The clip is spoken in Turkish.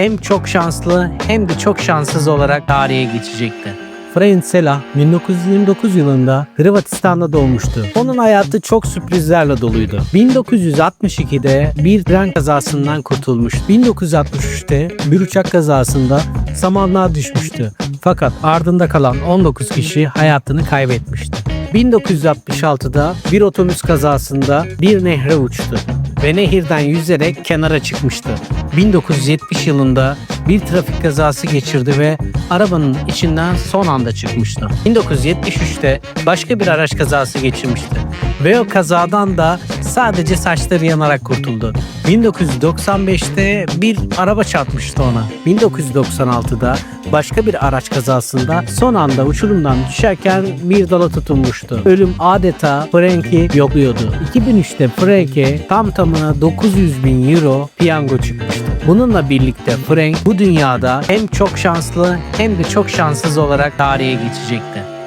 hem çok şanslı hem de çok şanssız olarak tarihe geçecekti. Frank Sela 1929 yılında Hırvatistan'da doğmuştu. Onun hayatı çok sürprizlerle doluydu. 1962'de bir tren kazasından kurtulmuş. 1963'te bir uçak kazasında samanlığa düşmüştü. Fakat ardında kalan 19 kişi hayatını kaybetmişti. 1966'da bir otobüs kazasında bir nehre uçtu ve nehirden yüzerek kenara çıkmıştı. 1970 yılında bir trafik kazası geçirdi ve arabanın içinden son anda çıkmıştı. 1973'te başka bir araç kazası geçirmişti ve o kazadan da sadece saçları yanarak kurtuldu. 1995'te bir araba çarpmıştı ona. 1996'da başka bir araç kazasında son anda uçurumdan düşerken bir dala tutunmuştu. Ölüm adeta Frank'i yokluyordu. 2003'te Frank'e tam tamına 900 bin euro piyango çıkmıştı. Bununla birlikte Frank bu dünyada hem çok şanslı hem de çok şanssız olarak tarihe geçecekti.